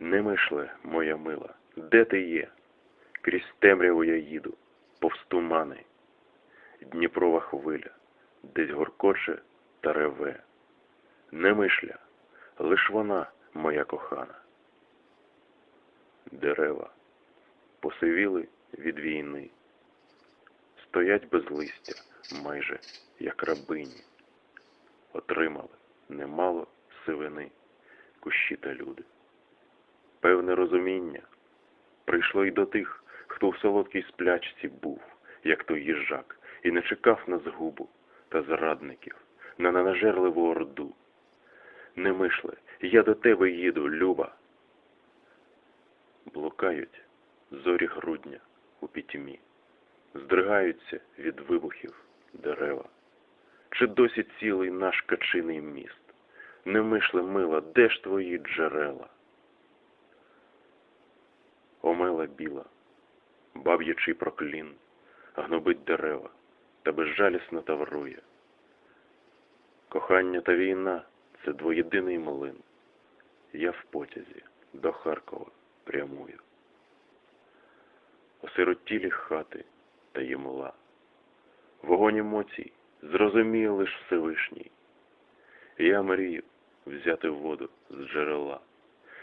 Не мишле, моя мила, де ти є? Крізь темряву я їду, повз тумани. Дніпрова хвиля, десь горкоче та реве. Не мишля, лиш вона, моя кохана. Дерева посивіли від війни, стоять без листя, майже як рабині. Отримали немало сивини, кущі та люди. Певне розуміння прийшло й до тих, хто в солодкій сплячці був, як той їжак, і не чекав на згубу та зрадників, на ненажерливу орду. Не мишле, я до тебе їду, Люба. Блукають зорі грудня у пітьмі, здригаються від вибухів дерева. Чи досі цілий наш качиний міст? Не мишле, мила, де ж твої джерела? Омела біла, баб'ячий проклін, гнобить дерева та безжалісно таврує. Кохання та війна це двоєдиний млин. Я в потязі до Харкова прямую. Осиротілі хати та ємла. Вогонь емоцій зрозуміє лиш Всевишній. Я мрію взяти воду з джерела,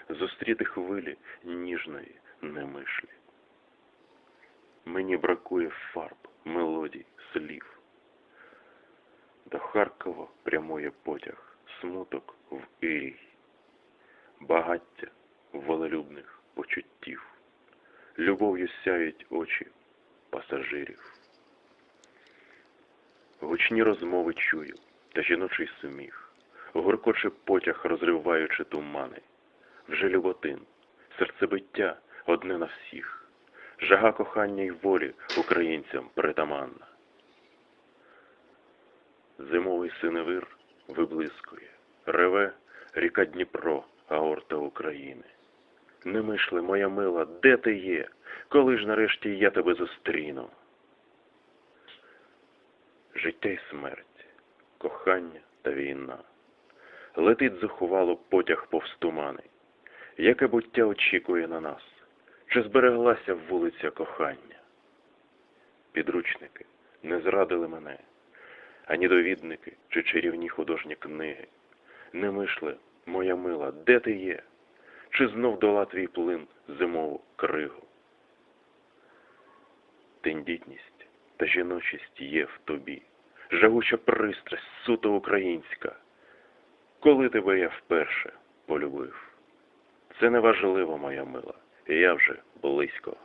зустріти хвилі ніжної немишлі. Мені бракує фарб, мелодій, слів. До Харкова прямує потяг, смуток в ірій, багаття волелюбних почуттів, любов'ю сяють очі пасажирів. Гучні розмови чую та жіночий суміх, горкоче потяг, розриваючи тумани, вже люботин, серцебиття одне на всіх, жага кохання й волі українцям притаманна. Зимовий синевир виблискує, реве ріка Дніпро, аорта України. Не мишле, моя мила, де ти є, коли ж нарешті я тебе зустріну? Життя й смерть, кохання та війна. Летить зухвало потяг повз тумани. Яке буття очікує на нас? Чи збереглася вулиця кохання? Підручники не зрадили мене, ані довідники чи чарівні художні книги. Не мишле, моя мила, де ти є? Чи знов дола твій плин зимову кригу? Тендітність та жіночість є в тобі, жагуча пристрасть суто українська. Коли тебе я вперше полюбив? Це не важливо, моя мила, я вже близько.